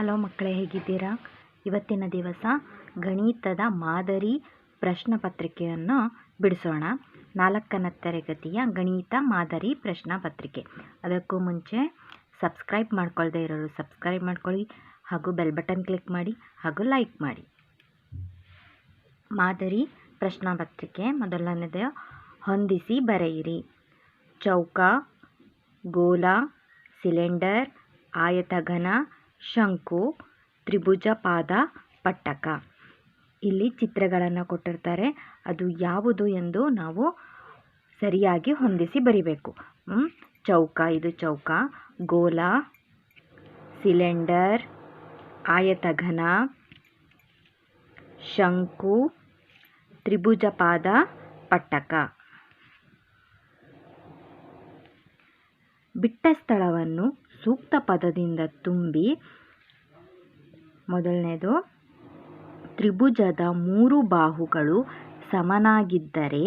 Hello ಮಕ್ಕಳೇ, ಹೇಗಿದ್ದೀರಾ? ಇವತ್ತಿನ ದಿವಸ ಗಣಿತದ ಮಾದರಿ ಪ್ರಶ್ನೆ ಪತ್ರಿಕೆಯನ್ನು ಬಿಡಿಸೋಣ. ನಾಲ್ಕನೇ ತರಗತಿಯ ಗಣಿತ ಮಾದರಿ ಪ್ರಶ್ನೆ ಪತ್ರಿಕೆ. ಅದಕ್ಕೂ ಮುಂಚೆ ಸಬ್ಸ್ಕ್ರೈಬ್ ಮಾಡ್ಕೊಳ್ದೇ ಇರೋರು ಸಬ್ಸ್ಕ್ರೈಬ್ ಮಾಡ್ಕೊಳ್ಳಿ, ಹಾಗೂ ಬೆಲ್ ಬಟನ್ ಕ್ಲಿಕ್ ಮಾಡಿ, ಹಾಗೂ ಲೈಕ್ ಮಾಡಿ. ಮಾದರಿ ಪ್ರಶ್ನೆ ಪತ್ರಿಕೆ ಮೊದಲನೇದು, ಹೊಂದಿಸಿ ಬರೆಯಿರಿ. ಚೌಕ, ಗೋಲ, ಸಿಲಿಂಡರ್, ಆಯತಘನ ಶಂಕು, ತ್ರಿಭುಜಪಾದ, ಪಟ್ಟಕ. ಇಲ್ಲಿ ಚಿತ್ರಗಳನ್ನು ಕೊಟ್ಟಿರ್ತಾರೆ. ಅದು ಯಾವುದು ಎಂದು ನಾವು ಸರಿಯಾಗಿ ಹೊಂದಿಸಿ ಬರಿಬೇಕು. ಚೌಕ, ಇದು ಚೌಕ. ಗೋಲ, ಸಿಲಿಂಡರ್, ಆಯತಘನ. ಶಂಕು, ತ್ರಿಭುಜಪಾದ, ಪಟ್ಟಕ. ಬಿಟ್ಟ ಸ್ಥಳವನ್ನು ಸೂಕ್ತ ಪದದಿಂದ ತುಂಬಿ ಮೊದಲನೇದು, ತ್ರಿಭುಜದ ಮೂರು ಬಾಹುಗಳು ಸಮನಾಗಿದ್ದರೆ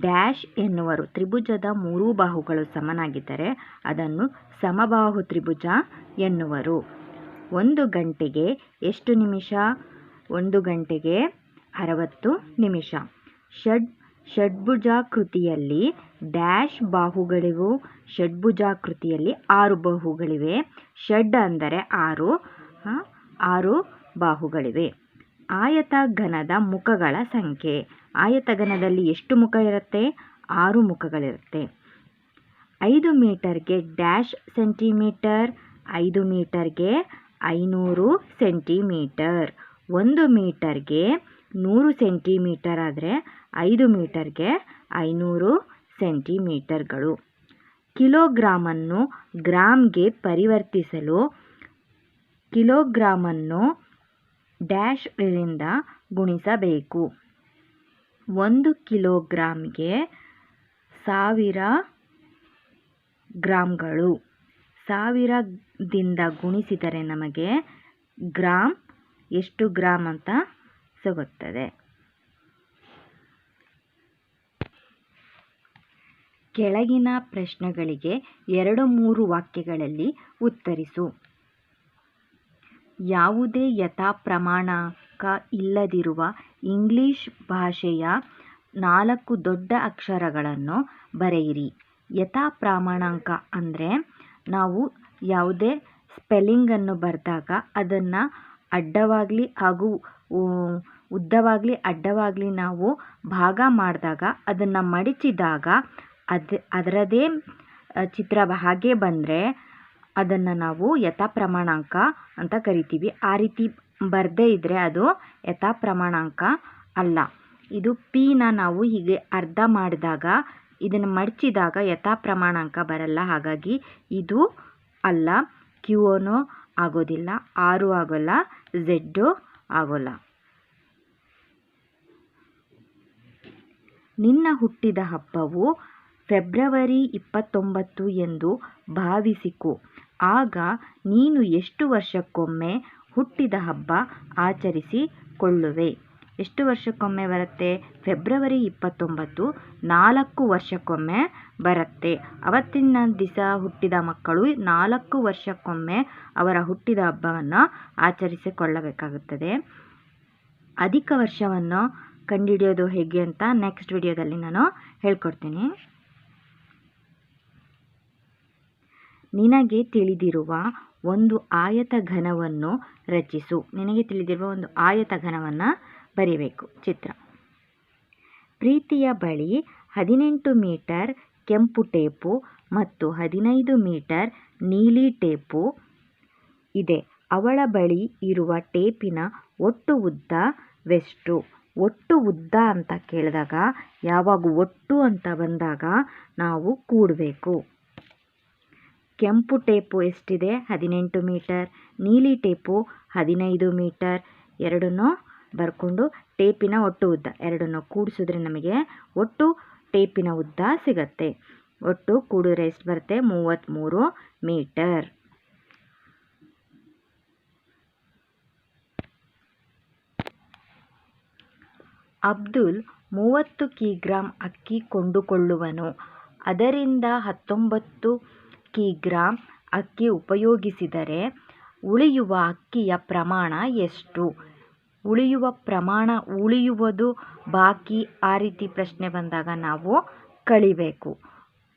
ಡ್ಯಾಶ್ ಎನ್ನುವರು. ತ್ರಿಭುಜದ ಮೂರು ಬಾಹುಗಳು ಸಮನಾಗಿದ್ದರೆ ಅದನ್ನು ಸಮಬಾಹು ತ್ರಿಭುಜ ಎನ್ನುವರು. ಒಂದು ಗಂಟೆಗೆ ಎಷ್ಟು ನಿಮಿಷ? ಒಂದು ಗಂಟೆಗೆ ಅರವತ್ತು ನಿಮಿಷ. ಷಡ್, ಷಡ್ಭುಜಾಕೃತಿಯಲ್ಲಿ ಡ್ಯಾಶ್ ಬಾಹುಗಳಿಗೂ, ಷಡ್ಭುಜಾಕೃತಿಯಲ್ಲಿ ಆರು ಬಾಹುಗಳಿವೆ. ಷಡ್ ಅಂದರೆ ಆರು ಆರು ಬಾಹುಗಳಿವೆ. ಆಯತಘನದ ಮುಖಗಳ ಸಂಖ್ಯೆ. ಆಯತಘನದಲ್ಲಿ ಎಷ್ಟು ಮುಖ ಇರುತ್ತೆ? ಆರು ಮುಖಗಳಿರುತ್ತೆ. ಐದು ಮೀಟರ್ಗೆ ಡ್ಯಾಶ್ ಸೆಂಟಿಮೀಟರ್, ಐದು ಮೀಟರ್ಗೆ ಐನೂರು ಸೆಂಟಿಮೀಟರ್, ಒಂದು ಮೀಟರ್ಗೆ ನೂರು ಸೆಂಟಿಮೀಟರ್ ಆದರೆ ಐದು ಮೀಟರ್ಗೆ ಐನೂರು ಸೆಂಟಿಮೀಟರ್ಗಳು. ಕಿಲೋಗ್ರಾಮನ್ನು ಗ್ರಾಮ್ಗೆ ಪರಿವರ್ತಿಸಲು ಕಿಲೋಗ್ರಾಮನ್ನು ಡ್ಯಾಶ್ರಿಂದ ಗುಣಿಸಬೇಕು. ಒಂದು ಕಿಲೋಗ್ರಾಮ್ಗೆ ಸಾವಿರ ಗ್ರಾಮ್ಗಳು ಸಾವಿರದಿಂದ ಗುಣಿಸಿದರೆ ನಮಗೆ ಗ್ರಾಮ್ ಎಷ್ಟು ಗ್ರಾಮ್ ಅಂತ ಸಿಗುತ್ತದೆ. ಕೆಳಗಿನ ಪ್ರಶ್ನೆಗಳಿಗೆ ಎರಡು ಮೂರು ವಾಕ್ಯಗಳಲ್ಲಿ ಉತ್ತರಿಸು. ಯಾವುದೇ ಯಥಾಪ್ರಮಾಣಕ ಇಲ್ಲದಿರುವ ಇಂಗ್ಲಿಷ್ ಭಾಷೆಯ ನಾಲ್ಕು ದೊಡ್ಡ ಅಕ್ಷರಗಳನ್ನು ಬರೆಯಿರಿ. ಯಥಾಪ್ರಮಾಣಾಂಕ ಅಂದರೆ ನಾವು ಯಾವುದೇ ಸ್ಪೆಲ್ಲಿಂಗನ್ನು ಬರೆದಾಗ ಅದನ್ನು ಅಡ್ಡವಾಗಲಿ ಹಾಗೂ ಉದ್ದವಾಗಲಿ, ಅಡ್ಡವಾಗಲಿ ನಾವು ಭಾಗ ಮಾಡಿದಾಗ ಅದನ್ನು ಮಡಚಿದಾಗ ಅದು, ಅದರದೇ ಚಿತ್ರ ಹಾಗೆ ಬಂದರೆ ಅದನ್ನು ನಾವು ಯಥಾಪ್ರಮಾಣಾಂಕ ಅಂತ ಕರಿತೀವಿ. ಆ ರೀತಿ ಬರದೇ ಇದ್ದರೆ ಅದು ಯಥಾಪ್ರಮಾಣಾಂಕ ಅಲ್ಲ. ಇದು ಪಿನ ನಾವು ಹೀಗೆ ಅರ್ಧ ಮಾಡಿದಾಗ, ಇದನ್ನು ಮಡಚಿದಾಗ ಯಥಾಪ್ರಮಾಣಾಂಕ ಬರಲ್ಲ. ಹಾಗಾಗಿ ಇದು ಅಲ್ಲ. ಕ್ಯೂನು ಆಗೋದಿಲ್ಲ. ಆರು ಆಗೋಲ್ಲ. ಝೆಡ್ಡು ಆಗೋಲ್ಲ. ನಿನ್ನ ಹುಟ್ಟಿದ ಹಬ್ಬವು ಫೆಬ್ರವರಿ ಇಪ್ಪತ್ತೊಂಬತ್ತು ಎಂದು ಭಾವಿಸಿಕೊ. ಆಗ ನೀನು ಎಷ್ಟು ವರ್ಷಕ್ಕೊಮ್ಮೆ ಹುಟ್ಟಿದ ಹಬ್ಬ ಆಚರಿಸಿಕೊಳ್ಳುವೆ. ಎಷ್ಟು ವರ್ಷಕ್ಕೊಮ್ಮೆ ಬರುತ್ತೆ? ಫೆಬ್ರವರಿ ಇಪ್ಪತ್ತೊಂಬತ್ತು, ನಾಲ್ಕು ವರ್ಷಕ್ಕೊಮ್ಮೆ ಬರುತ್ತೆ. ಅವತ್ತಿನ ದಿವಸ ಹುಟ್ಟಿದ ಮಕ್ಕಳು ನಾಲ್ಕು ವರ್ಷಕ್ಕೊಮ್ಮೆ ಅವರ ಹುಟ್ಟಿದ ಹಬ್ಬವನ್ನು ಆಚರಿಸಿಕೊಳ್ಳಬೇಕಾಗುತ್ತದೆ. ಅಧಿಕ ವರ್ಷವನ್ನು ಕಂಡುಹಿಡಿಯೋದು ಹೇಗೆ ಅಂತ ನೆಕ್ಸ್ಟ್ ವಿಡಿಯೋದಲ್ಲಿ ನಾನು ಹೇಳ್ಕೊಡ್ತೀನಿ. ನಿನಗೆ ತಿಳಿದಿರುವ ಒಂದು ಆಯತಘನವನ್ನು ರಚಿಸು. ನಿನಗೆ ತಿಳಿದಿರುವ ಒಂದು ಆಯತಘನವನ್ನು ಬರಿಬೇಕು. ಚಿತ್ರ. ಪ್ರೀತಿಯ ಬಳಿ ಹದಿನೆಂಟು ಮೀಟರ್ ಕೆಂಪು ಟೇಪು ಮತ್ತು ಹದಿನೈದು ಮೀಟರ್ ನೀಲಿ ಟೇಪು ಇದೆ. ಅವಳ ಬಳಿ ಇರುವ ಟೇಪಿನ ಒಟ್ಟು ಉದ್ದ ವೆಷ್ಟು ಒಟ್ಟು ಉದ್ದ ಅಂತ ಕೇಳಿದಾಗ, ಯಾವಾಗ ಒಟ್ಟು ಅಂತ ಬಂದಾಗ ನಾವು ಕೂಡಬೇಕು. ಕೆಂಪು ಟೇಪು ಎಷ್ಟಿದೆ? ಹದಿನೆಂಟು ಮೀಟರ್. ನೀಲಿ ಟೇಪು ಹದಿನೈದು ಮೀಟರ್. ಎರಡನ್ನು ಬರ್ಕೊಂಡು ಟೇಪಿನ ಒಟ್ಟು ಉದ್ದ. ಎರಡನ್ನು ಕೂಡಿಸಿದ್ರೆ ನಮಗೆ ಒಟ್ಟು ಟೇಪಿನ ಉದ್ದ ಸಿಗತ್ತೆ. ಒಟ್ಟು ಕೂಡಿದ್ರೆ ಎಷ್ಟು ಬರುತ್ತೆ? ಮೂವತ್ತ್ಮೂರು ಮೀಟರ್. ಅಬ್ದುಲ್ ಮೂವತ್ತು ಕಿಗ್ರಾಂ ಅಕ್ಕಿ ಕೊಂಡುಕೊಳ್ಳುವನು. ಅದರಿಂದ ಹತ್ತೊಂಬತ್ತು ಕಿಗ್ರಾಂ ಅಕ್ಕಿ ಉಪಯೋಗಿಸಿದರೆ ಉಳಿಯುವ ಅಕ್ಕಿಯ ಪ್ರಮಾಣ ಎಷ್ಟು? ಉಳಿಯುವ ಪ್ರಮಾಣ ಉಳಿಯುವುದು ಬಾಕಿ? ಆ ರೀತಿ ಪ್ರಶ್ನೆ ಬಂದಾಗ ನಾವು ಕಳಿಬೇಕು.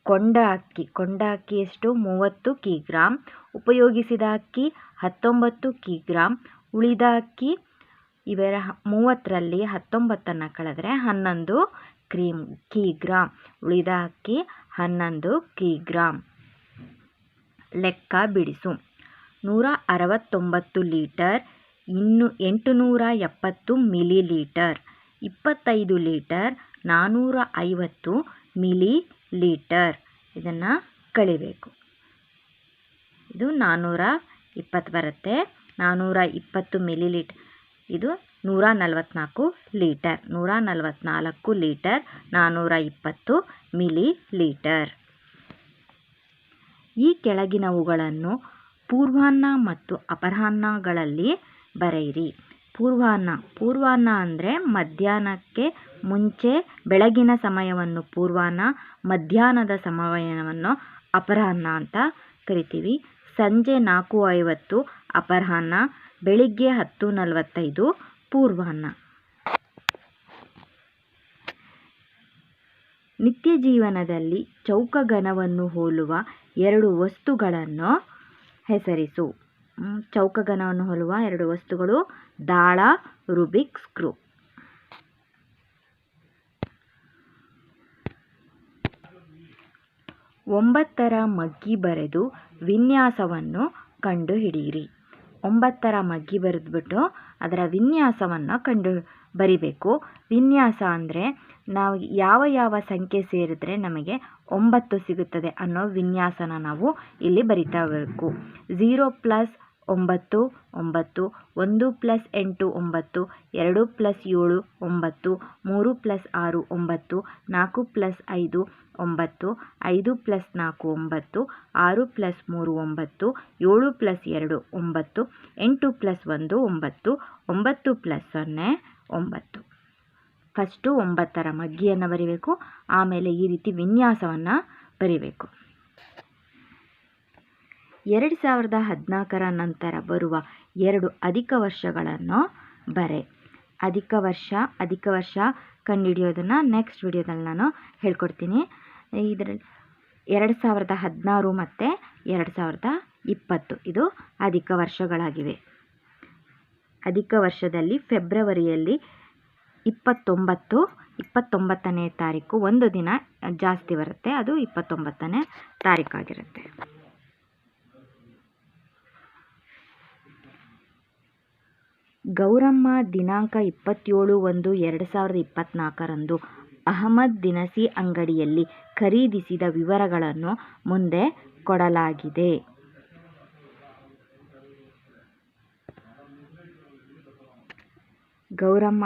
ಕೊಂಡ ಅಕ್ಕಿ. ಕೊಂಡ ಅಕ್ಕಿ ಎಷ್ಟು? ಮೂವತ್ತು ಕಿಗ್ರಾಮ್ ಉಪಯೋಗಿಸಿದ ಅಕ್ಕಿ ಹತ್ತೊಂಬತ್ತು ಕಿಗ್ರಾಮ್ ಉಳಿದ ಅಕ್ಕಿ ಇವೆರ ಮೂವತ್ತರಲ್ಲಿ ಹತ್ತೊಂಬತ್ತನ್ನು ಕಳೆದರೆ ಹನ್ನೊಂದು ಕ್ರೀಮ್ ಕಿಗ್ರಾಮ್ ಉಳಿದ ಅಕ್ಕಿ ಹನ್ನೊಂದು ಕಿಗ್ರಾಮ್ ಲೆಕ್ಕ ಬಿಡಿಸು. ನೂರ ಅರವತ್ತೊಂಬತ್ತು ಲೀಟರ್, ಇನ್ನು ಎಂಟುನೂರ ಎಪ್ಪತ್ತು ಮಿಲಿ ಲೀಟರ್ ಇಪ್ಪತ್ತೈದು ಲೀಟರ್ ನಾನ್ನೂರ ಐವತ್ತು ಮಿಲಿ ಲೀಟರ್ ಇದನ್ನು ಕಳಿಬೇಕು. ಇದು ನಾನ್ನೂರ ಇಪ್ಪತ್ತು ಬರುತ್ತೆ. ನಾನ್ನೂರ ಇಪ್ಪತ್ತು ಮಿಲಿ ಲೀಟರ್ ಇದು ನೂರ ನಲವತ್ತ್ನಾಲ್ಕು ಲೀಟರ್. ನೂರ ನಲವತ್ತ್ನಾಲ್ಕು ಲೀಟರ್ ನಾನ್ನೂರ ಇಪ್ಪತ್ತು ಮಿಲಿ ಲೀಟರ್ ಈ ಕೆಳಗಿನವುಗಳನ್ನು ಪೂರ್ವಾನ್ನ ಮತ್ತು ಅಪರಾಹ್ನಗಳಲ್ಲಿ ಬರೆಯಿರಿ. ಪೂರ್ವಾನ್ನ ಪೂರ್ವಾನ್ನ ಅಂದರೆ ಮಧ್ಯಾಹ್ನಕ್ಕೆ ಮುಂಚೆ ಬೆಳಗಿನ ಸಮಯವನ್ನು ಪೂರ್ವಾನ್ನ, ಮಧ್ಯಾಹ್ನದ ಸಮಯವನ್ನು ಅಪರಾಹ್ನ ಅಂತ ಕರಿತೀವಿ. ಸಂಜೆ ನಾಲ್ಕು ಐವತ್ತು, ಅಪರಾಹ್ನ, ಬೆಳಿಗ್ಗೆ ಹತ್ತು ನಲವತ್ತೈದು, ಪೂರ್ವಾನ್ನ. ನಿತ್ಯ ಜೀವನದಲ್ಲಿ ಚೌಕಗನವನ್ನು ಹೋಲುವ ಎರಡು ವಸ್ತುಗಳನ್ನು ಹೆಸರಿಸು. ಚೌಕಗನವನ್ನು ಹೋಲುವ ಎರಡು ವಸ್ತುಗಳು, ದಾಳ ರುಬಿಕ್ ಸ್ಕ್ರೂ. ಒಂಬತ್ತರ ಮಗ್ಗಿ ಬರೆದು ವಿನ್ಯಾಸವನ್ನು ಕಂಡುಹಿಡಿಯಿರಿ. ಒಂಬತ್ತರ ಮಗ್ಗಿ ಬರೆದ್ಬಿಟ್ಟು ಅದರ ವಿನ್ಯಾಸವನ್ನು ಕಂಡು ಬರಿಬೇಕು. ವಿನ್ಯಾಸ ಅಂದರೆ ನಾವು ಯಾವ ಯಾವ ಸಂಖ್ಯೆ ಸೇರಿದರೆ ನಮಗೆ ಒಂಬತ್ತು ಸಿಗುತ್ತದೆ ಅನ್ನೋ ವಿನ್ಯಾಸನ ನಾವು ಇಲ್ಲಿ ಬರಿತಾ ಬೇಕು ಝೀರೋ ಪ್ಲಸ್ ಒಂಬತ್ತು ಒಂಬತ್ತು, ಒಂದು ಪ್ಲಸ್ ಎಂಟು, ಒಂಬತ್ತು, ಎರಡು ಪ್ಲಸ್ ಏಳು, ಒಂಬತ್ತು, ಮೂರು ಪ್ಲಸ್ ಆರು, ಒಂಬತ್ತು, ನಾಲ್ಕು ಪ್ಲಸ್ ಐದು, ಒಂಬತ್ತು, ಐದು ಪ್ಲಸ್ ನಾಲ್ಕು, ಒಂಬತ್ತು, ಆರು ಪ್ಲಸ್ ಮೂರು, ಒಂಬತ್ತು, ಏಳು ಪ್ಲಸ್ ಎರಡು, ಒಂಬತ್ತು, ಎಂಟು ಪ್ಲಸ್ ಒಂದು, ಒಂಬತ್ತು ಒಂಬತ್ತು ಪ್ಲಸ್ ಸೊನ್ನೆ, ಒಂಬತ್ತು. ಫಸ್ಟು ಒಂಬತ್ತರ ಮಗ್ಗಿಯನ್ನು ಬರಿಬೇಕು, ಆಮೇಲೆ ಈ ರೀತಿ ವಿನ್ಯಾಸವನ್ನು ಬರಿಬೇಕು. ಎರಡು ಸಾವಿರದ ಹದಿನಾಲ್ಕರ ನಂತರ ಬರುವ ಎರಡು ಅಧಿಕ ವರ್ಷಗಳನ್ನು ಬರೆ. ಅಧಿಕ ವರ್ಷ ಅಧಿಕ ವರ್ಷ ಕಂಡುಹಿಡಿಯೋದನ್ನು ನೆಕ್ಸ್ಟ್ ವಿಡಿಯೋದಲ್ಲಿ ನಾನು ಹೇಳ್ಕೊಡ್ತೀನಿ. ಇದರಲ್ಲಿ ಎರಡು ಸಾವಿರದ ಹದಿನಾರು ಮತ್ತು ಎರಡು ಸಾವಿರದ ಇಪ್ಪತ್ತು, ಇದು ಅಧಿಕ ವರ್ಷಗಳಾಗಿವೆ. ಅಧಿಕ ವರ್ಷದಲ್ಲಿ ಫೆಬ್ರವರಿಯಲ್ಲಿ ಇಪ್ಪತ್ತೊಂಬತ್ತು, ಇಪ್ಪತ್ತೊಂಬತ್ತನೇ ತಾರೀಕು ಒಂದು ದಿನ ಜಾಸ್ತಿ ಬರುತ್ತೆ. ಅದು ಇಪ್ಪತ್ತೊಂಬತ್ತನೇ ತಾರೀಕಾಗಿರುತ್ತೆ. ಗೌರಮ್ಮ ದಿನಾಂಕ ಇಪ್ಪತ್ತೇಳು ಒಂದು ಎರಡು ಸಾವಿರದ ಇಪ್ಪತ್ತ್ನಾಲ್ಕರಂದು ಅಹಮದ್ ದಿನಸಿ ಅಂಗಡಿಯಲ್ಲಿ ಖರೀದಿಸಿದ ವಿವರಗಳನ್ನು ಮುಂದೆ ಕೊಡಲಾಗಿದೆ. ಗೌರಮ್ಮ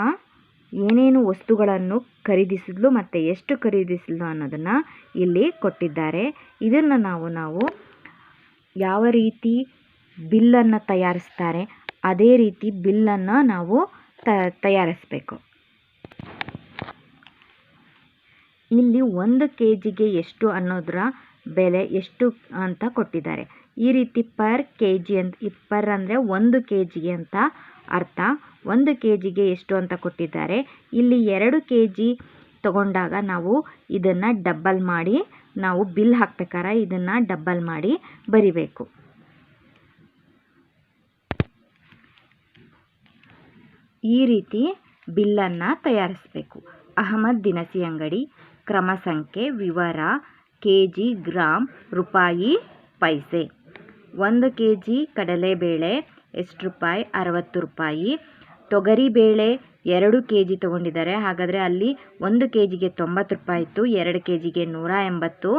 ಏನೇನು ವಸ್ತುಗಳನ್ನು ಖರೀದಿಸಿದ್ಲು ಮತ್ತು ಎಷ್ಟು ಖರೀದಿಸಿದ್ಲು ಅನ್ನೋದನ್ನು ಇಲ್ಲಿ ಕೊಟ್ಟಿದ್ದಾರೆ. ಇದನ್ನು ನಾವು ನಾವು ಯಾವ ರೀತಿ ಬಿಲ್ಲನ್ನು ತಯಾರಿಸ್ತಾರೆ, ಅದೇ ರೀತಿ ಬಿಲ್ಲನ್ನು ನಾವು ತಯಾರಿಸಬೇಕು. ಇಲ್ಲಿ ಒಂದು ಕೆ ಜಿಗೆ ಎಷ್ಟು ಅನ್ನೋದರ ಬೆಲೆ ಎಷ್ಟು ಅಂತ ಕೊಟ್ಟಿದ್ದಾರೆ. ಈ ರೀತಿ ಪರ್ ಕೆ ಜಿ ಅಂತ ಪರ್ ಅಂದರೆ ಒಂದು ಕೆ ಜಿಗೆ ಅಂತ ಅರ್ಥ. ಒಂದು ಕೆ ಜಿಗೆ ಎಷ್ಟು ಅಂತ ಕೊಟ್ಟಿದ್ದಾರೆ. ಇಲ್ಲಿ ಎರಡು ಕೆ ಜಿ ತಗೊಂಡಾಗ ನಾವು ಇದನ್ನು ಡಬ್ಬಲ್ ಮಾಡಿ, ನಾವು ಬಿಲ್ ಹಾಕ್ಬೇಕಾರೆ ಇದನ್ನು ಡಬ್ಬಲ್ ಮಾಡಿ ಬರಿಬೇಕು. ಈ ರೀತಿ ಬಿಲ್ಲನ್ನು ತಯಾರಿಸಬೇಕು. ಅಹಮದ್ ದಿನಸಿ ಅಂಗಡಿ, ಕ್ರಮ ಸಂಖ್ಯೆ, ವಿವರ ಕೆ ಜಿ ಗ್ರಾಮ್ ರೂಪಾಯಿ ಪೈಸೆ. ಒಂದು ಕೆ ಜಿ ಕಡಲೆಬೇಳೆ, ಎಷ್ಟು ರೂಪಾಯಿ? ಅರವತ್ತು ರೂಪಾಯಿ. ತೊಗರಿಬೇಳೆ ಎರಡು ಕೆ ಜಿ ತೊಗೊಂಡಿದ್ದಾರೆ. ಹಾಗಾದರೆ ಅಲ್ಲಿ ಒಂದು ಕೆ ಜಿಗೆ ತೊಂಬತ್ತು ರೂಪಾಯಿ ಇತ್ತು, ಎರಡು ಕೆ ಜಿಗೆ ನೂರ ಎಂಬತ್ತು.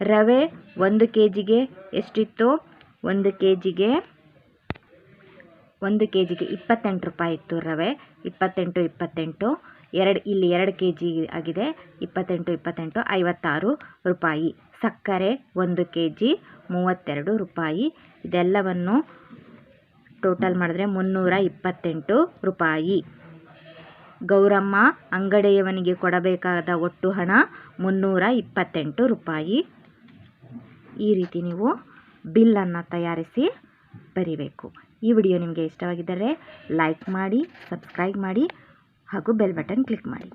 ರವೆ ಒಂದು ಕೆ ಜಿಗೆ ಎಷ್ಟಿತ್ತು? ಒಂದು ಕೆ ಜಿಗೆ ಒಂದು ಕೆ ಜಿಗೆ ಇಪ್ಪತ್ತೆಂಟು ರೂಪಾಯಿ ಇತ್ತು ರವೆ. ಇಪ್ಪತ್ತೆಂಟು ಇಪ್ಪತ್ತೆಂಟು. ಎರಡು, ಇಲ್ಲಿ ಎರಡು ಕೆ ಜಿ ಆಗಿದೆ. ಇಪ್ಪತ್ತೆಂಟು ಇಪ್ಪತ್ತೆಂಟು, ಐವತ್ತಾರು ರೂಪಾಯಿ. ಸಕ್ಕರೆ ಒಂದು ಕೆ ಜಿ ಮೂವತ್ತೆರಡು ರೂಪಾಯಿ. ಇದೆಲ್ಲವನ್ನು ಟೋಟಲ್ ಮಾಡಿದ್ರೆ ಮುನ್ನೂರ ಇಪ್ಪತ್ತೆಂಟು ರೂಪಾಯಿ. ಗೌರಮ್ಮ ಅಂಗಡಿಯವನಿಗೆ ಕೊಡಬೇಕಾದ ಒಟ್ಟು ಹಣ ಮುನ್ನೂರ ಇಪ್ಪತ್ತೆಂಟು ರೂಪಾಯಿ. ಈ ರೀತಿ ನೀವು ಬಿಲ್ಲನ್ನು ತಯಾರಿಸಿ ಬರಿಬೇಕು. ಈ ವಿಡಿಯೋ ನಿಮಗೆ ಇಷ್ಟವಾಗಿದ್ದರೆ ಲೈಕ್ ಮಾಡಿ, ಸಬ್ಸ್ಕ್ರೈಬ್ ಮಾಡಿ ಹಾಗೂ ಬೆಲ್ ಬಟನ್ ಕ್ಲಿಕ್ ಮಾಡಿ.